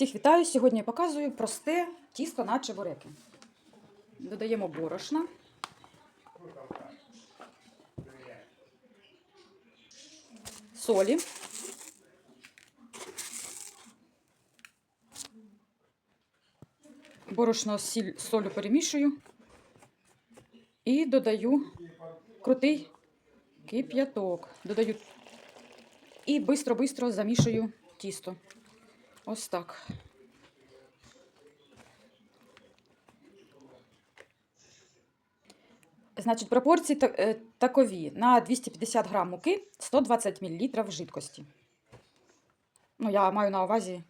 Всіх вітаю! Сьогодні я показую просте тісто на чебуреки. Додаємо борошна. Солі. Борошно з солью перемішую. І додаю крутий кип'яток. Додаю і бистро-бистро замішую тісто. Ось так. Значить, пропорції е, такові. На 250 грам муки 120 мл жидкості. Ну, я маю на увазі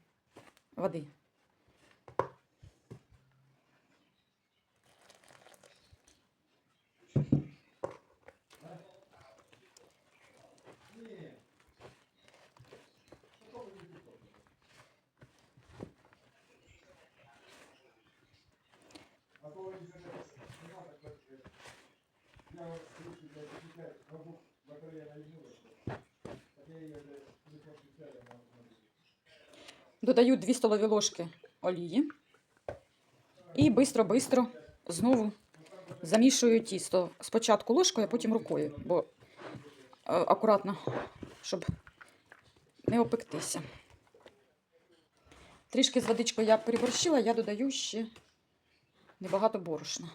води. Додаю 2 столові ложки олії. І бистро-бистро знову замішую тісто. Спочатку ложкою, а потім рукою, бо е, акуратно, щоб не опектися. Трішки з водичкою я переборщила, я додаю ще небагато борошна.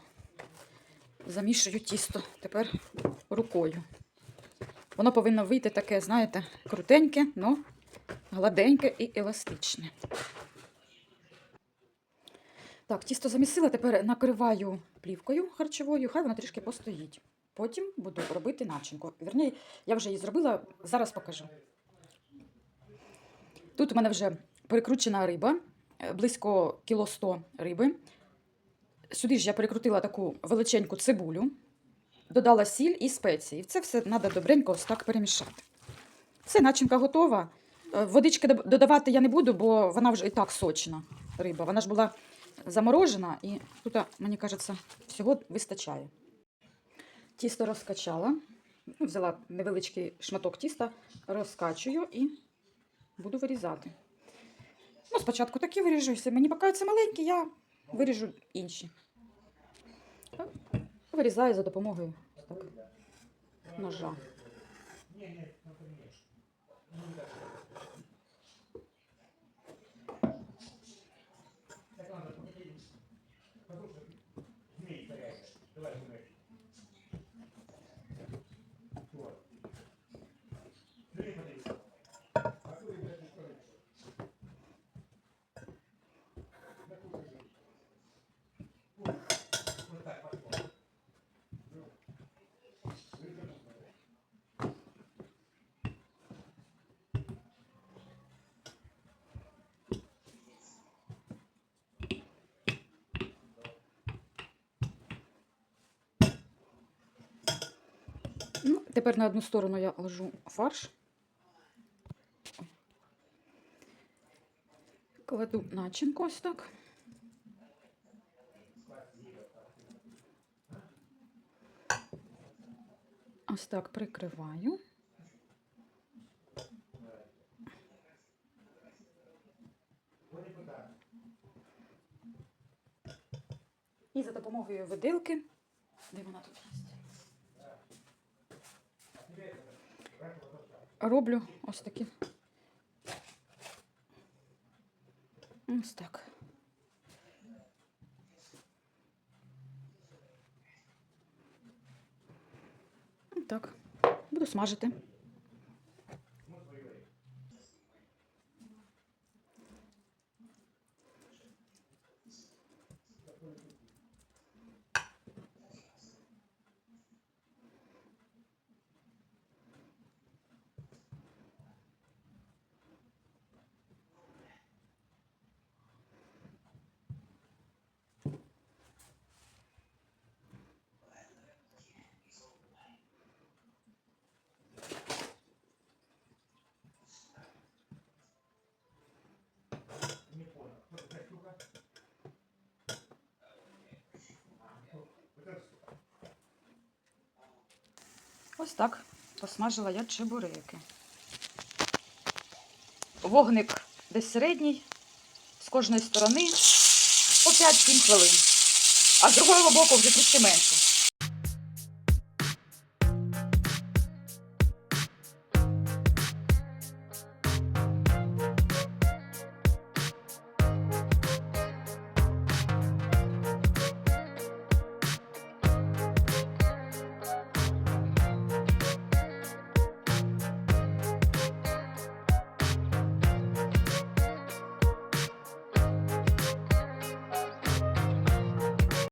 Замішую тісто тепер рукою. Воно повинно вийти таке, знаєте, крутеньке, але гладеньке і еластичне. Так, тісто замісила, тепер накриваю плівкою харчовою, хай воно трішки постоїть. Потім буду робити начинку. Вірні, я вже її зробила, зараз покажу. Тут у мене вже перекручена риба, е, близько кіло 100 риби. Сюди ж я перекрутила таку величеньку цибулю, додала сіль і спеції. Це все треба добренько ось так перемішати. Все, начинка готова. Е, Водички додавати я не буду, бо вона вже і так сочна риба. Вона ж була заморожена і тут, мені кажеться, всього вистачає. Тісто розкачала. Ну, Взяла невеличкий шматок тіста, розкачую і буду вирізати. Ну, спочатку такі виріжу, якщо мені покаються маленькі, я виріжу інші. Вирізаю за допомогою так, ножа. Ну, тепер на одну сторону я ложу фарш. Кладу начинку ось так. Ось так прикриваю. І за допомогою виделки, де вона тут є? Роблю ось такі. Ось так. Так, буду смажити. Ось так посмажила я чебуреки. Вогник десь середній, з кожної сторони по 5-7 хвилин. А з другого боку вже трішки менше.